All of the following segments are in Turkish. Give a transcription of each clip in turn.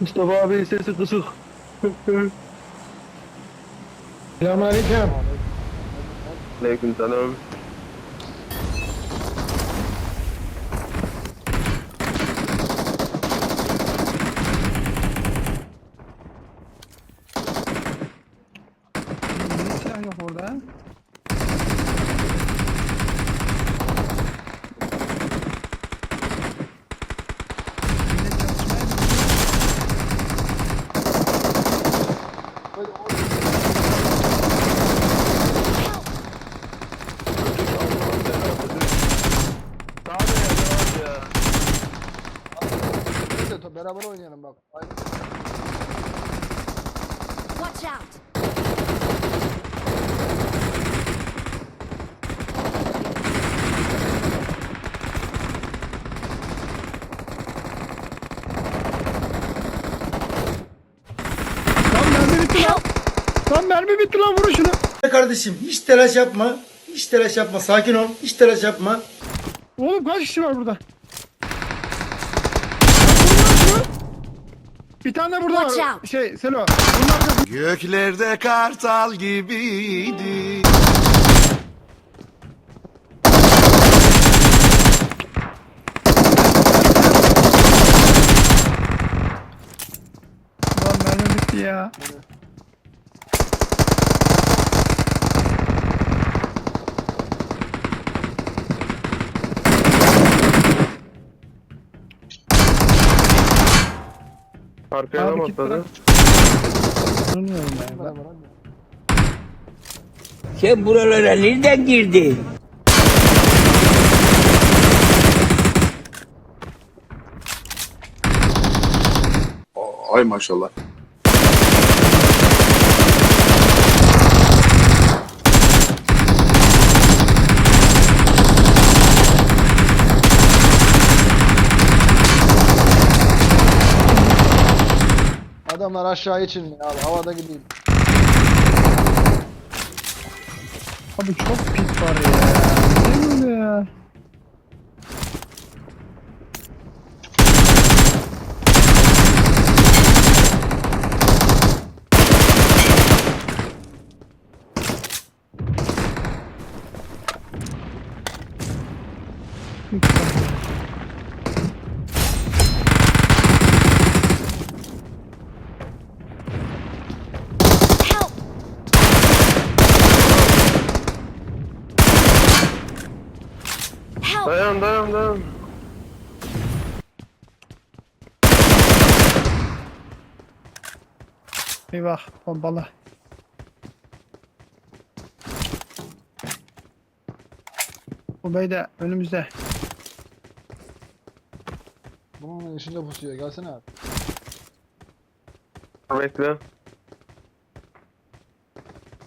Mustafa abi sesi kısık. Selamünaleyküm. Aleyküm selam. Silah yok orada? Beraber oynayalım bak. Aynı. Watch out! Mermi bitti lan. Lan mermi bitti lan vurun şunu. Kardeşim hiç telaş yapma. Hiç telaş yapma. Sakin ol. Hiç telaş yapma. Oğlum kaç kişi var burada? Vurun lan şunu. Bir tane de burada Watch var. out. Şey Selo. Bunun arkasında. Göklerde kartal gibiydi. Lan mermi bitti ya. Arkaya Abi git bırak. Beraber hadi. Sen buralara nereden girdin? Ay maşallah. Adamlar aşağı için abi havada gideyim. Abi çok pit var ya. Ne böyle ya? Dayan dayan dayan. Eyvah bombala. Bu bey de önümüzde. Bunun içinde pusuyor. Gelsene abi. Bekle.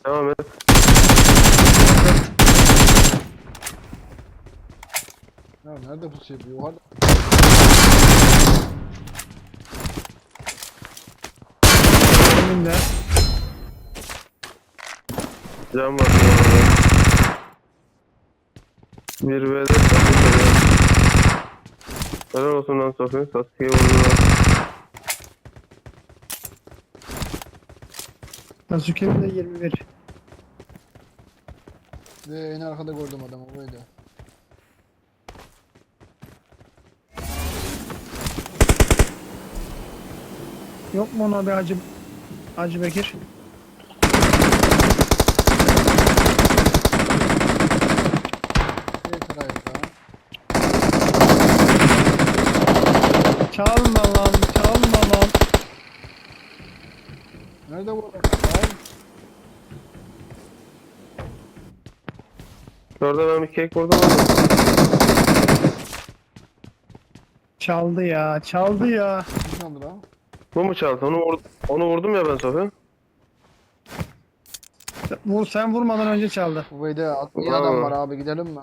Devam et. Nerede pusuyor? Bir yukarıda. Önümde. Can var. Bir V'de Helal olsun lan Sofi. Sasuke'ye vurdular. Sasuke'nin de 21. Ve en arkada gördüm adamı böyle. Yok mu ona bir Hacı, Hacı Bekir? Çalma lan, çalma lan. Nerede bu Orada ben bir kek vurdum ama. Çaldı ya, çaldı ya. Kim kaldı lan? Bu mu çaldı? Onu, vur- onu vurdum ya ben Sofi. Vur, sen vurmadan önce çaldı. Bu beyde at- iyi Bravo. adam var abi gidelim mi?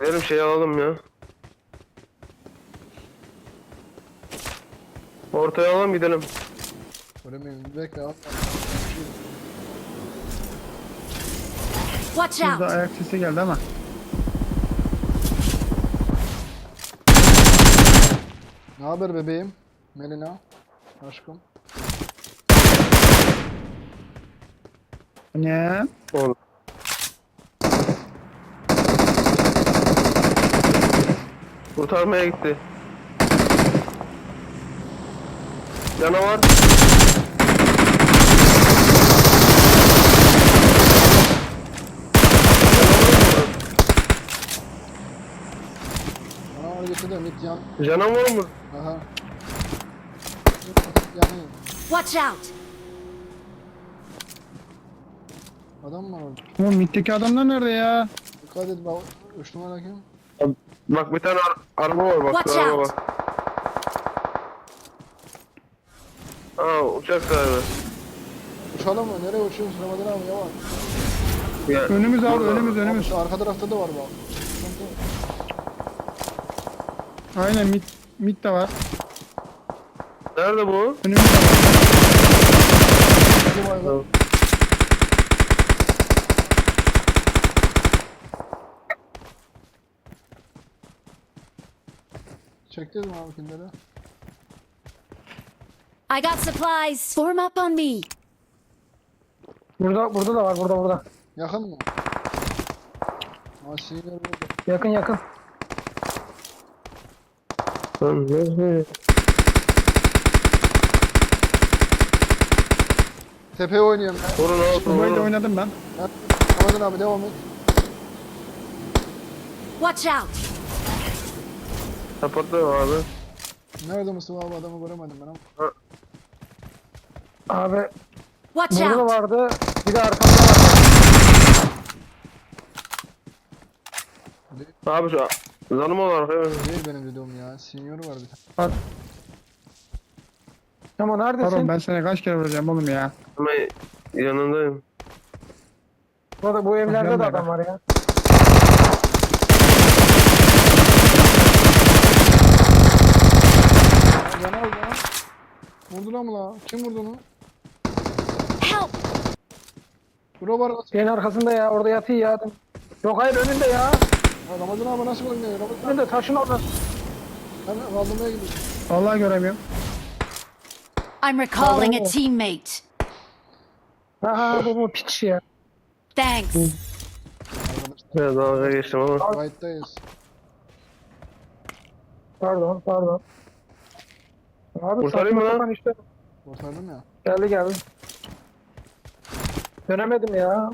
Gidelim şey alalım ya. Ortaya alalım gidelim. Göremiyorum. Bekle at. Watch Burada out! ayak sesi geldi ama. Ne haber bebeğim? Melina. Aşkım. Ne? Oğlum. Kurtarmaya gitti. Canavar. Bana var getir de mit yan. Canavar mı? Aha. Yani Watch out! adam var orada. Oğlum mitteki adamlar nerede ya? Dikkat et bak. Üç numara kim? Bak bir tane ar- araba var bak. Watch araba out. bak. Aa uçak sahibi. Uçalım mı? Nereye uçuyorsun Ramazan abi yavaş. Ya, Önümüz abi burada. önümüz Abi önümüz. şu arka tarafta da var bak. Aynen mit, mit de var. Nerede bu? Önümüz de var. Var. Çektiniz mi abi kimleri? I got supplies. Form up on me. Burada burada da var burada burada. Yakın mı? Aa sinir burada. Yakın yakın. Lan ne? Tepeye oynuyorum ben. Vurun altı Böyle vurun. oynadım ben. Ramazan abi devam et. Watch out! Kapattı abi. Nerede Mustafa abi adamı göremedim ben ama. Abi Watch burada da out! vardı. Bir de arkamda var. Abi şu zanım olarak evet. Değil benim dediğim ya. Senior var bir tane. Ama neredesin? Pardon ben sana kaç kere vuracağım oğlum ya. Hemen yanındayım. Burada bu evlerde de adam var ya. Aa, Yana oldu lan. Mı la? Kim vurdu onu? Help! Bura var. Şeyin arkasında ya orada yatıyor ya adam. Yok hayır önünde ya. Ha, Ramazan abi nasıl oynuyor? Ramazan Önünde taşın orada. ben kaldırmaya gidiyorum. Vallahi göremiyorum. I'm recalling a teammate. Ha bu bu piç ya. Thanks. Evet dalga geçtim ama. Kayıttayız. Pardon pardon. Abi Kurtarayım mı saçma lan? sapan işte. Kurtardım ya. Geldi geldi. Dönemedim ya.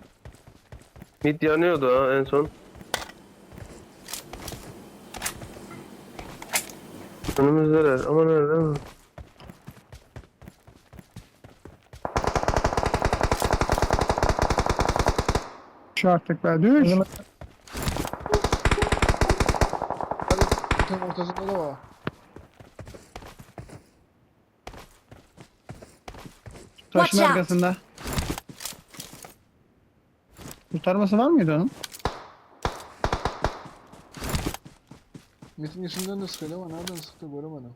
Mid yanıyordu ha en son. Önümüzdeler ama nerede? Şu artık be düş. Bütün ortasında da var. Taşın Watch out. arkasında. Kurtarması var mıydı onun? Metin içinden de sıkıyor ama nereden sıktı göremedim.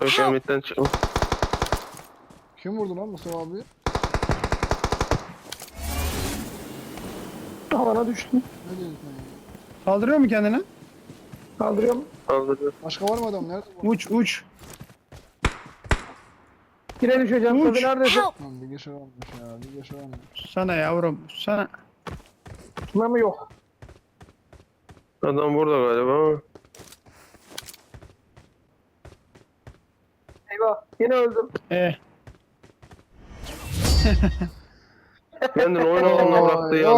Ben midden çıktım. Kim vurdu lan Mustafa abi? Havana düştüm. Ne diyorsun sen ya? Kaldırıyor mu kendini? Kaldırıyorum. Kaldırdı. Başka var mı adam? Nerede bu? Uç uç. Yine düşeceğim. Uç. Tabii neredesin? Lan bir geçer olmuş ya. Bir geçer olmuş. Sana yavrum sana. Tuna mı yok? Adam burada galiba ama. Eyvah. Yine öldüm. Eh. Kendini oyun alanına bıraktı ya.